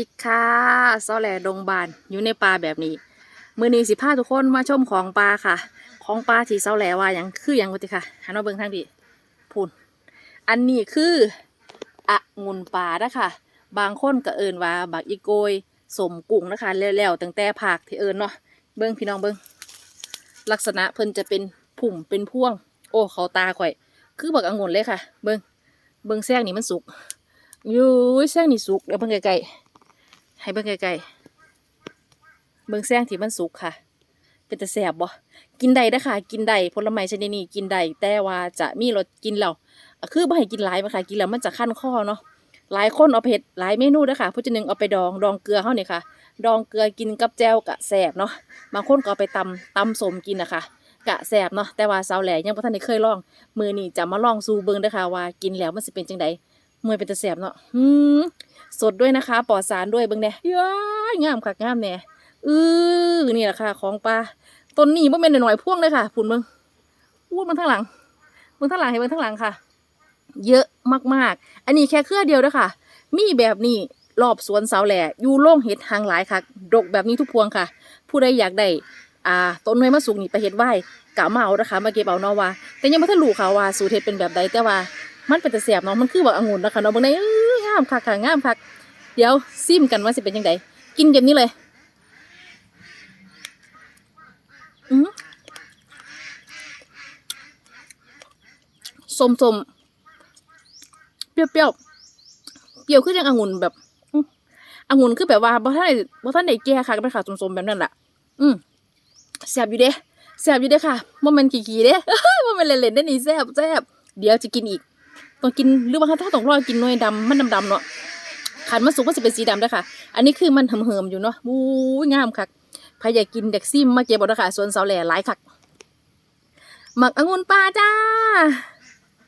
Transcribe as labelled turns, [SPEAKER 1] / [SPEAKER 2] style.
[SPEAKER 1] ดีค่ะซอแหลดงบานอยู่ในป่าแบบนี้ มือนีสิพาทุกคนมาชมของปลาค่ะ ของปลาที่เซาแหลว่าอย่างคืออย่างกุติค่ะหันมาเบิ่งทางดีพูนอันนี้คืออะงุนปลานะคะบางคนก็เอินว่าบักอีโกยสมกุ้งนะคะแล้วๆตั้งแต่ผักที่เอินเนาะเบิ่งพี่น้องเบิ่งลักษณะเพิ่นจะเป็นผุ่มเป็นพ่วง โอ้เขาตาข่อย คือบักองุ่นเลยค่ะ เบิ่งเบิ่งแซงนี่มันสุกอยู่แซงนี่สุกเดี๋ยวเบิ่งไกลๆ ให้เบิ่งไกลๆเบิ่งแซงที่มันสุกค่ะ เป็นตะแสบบ่กินได้เด้อค่ะ กินได้ผลไม้ชนิดนี้กินได้แต่ว่าจะมีรสกินแล้วคือบ่ให้กินหลายมันค่ะกินแล้วมันจะคั้นคอเนาะหลายคนเอาเผ็ดหลายเมนูเด้ค่ะผู้จะหนึ่งเอาไปดองดองเกลือเฮานี่ค่ะ ดองเกลือกินกับแจ่วกะแสบเนาะบางคนก็เอาไปตำตำสมกินนะคะกะแสบเนาะแต่ว่าสาวแหล่ยังบ่ทันได้เคยลอง มือนี่จะมาลองสูเบิงด้ค่ะว่ากินแล้วมันสิเป็นจังได มวยเป็นตะแสบเนาะอืมสดด้วยนะคะปลอดสารด้วยเบิ่งแน่ย้ายงามคักงามแน่อือนี่แหละค่ะ ของปลาต้นนี้บ่แม่นน้อยๆพ่วงเลยค่ะพุ่นเบิ่งอู้มันทางหลังเบิ่งทางหลังให้เบิ่งทางหลังค่ะ เยอะมากๆ อันนี้แค่เครือเดียวเด้อค่ะ มีแบบนี้รอบสวนเสาแหล่อยู่โล่งเห็ดหางหลายค่ะ ดกแบบนี้ทุกพวงค่ะ ผู้ใดอยากได้อ่าต้นไม้มาสุกนี่ไปเฮ็ดไหว้กะมาเอานะคะมาเก็บเอาเนาะว่า แต่ยังบ่ทันรู้ค่ะว่าสูตรเฮ็ดเป็นแบบใดแต่ว่า มันเป็นแต่แสบเนาะมันคือแบบองุ่นนะคะเนาะบิ่งได้เอ้ยงามคักค่ะงามคักเดี๋ยวซิมกันว่าสิเป็นจังไดกินแบบนี้เลยอือสมสมๆเปรี้ยวเปรี้ยวคือจังองุ่นแบบองุ่นคือแบบว่าบ่ทันได้บ่ทันได้แก่ค่ะก็เป็นขาวสมแบบนั้นแหละอืมแซ่บอยู่เด้แซ่บอยู่เด้ค่ะบ่แม่นขี้ๆเด้บ่แม่นเล่นๆเด้นี่แซ่บแซ่บเดี๋ยวจะกินอีก ต้องกินหรือว่าถ้าต้องรอกินหน่วยดำมันดำๆเนาะขันมันสุกมันจะเป็นสีดำเด้วยค่ะ อันนี้คือมันเหิมๆอยู่เนาะบู้ยงามคักใครอยากกินเด็กซิมมาเก็บเอาด้อค่ะส่วนเสาแหล่หลายคักหมักองุ่นปลาจ้า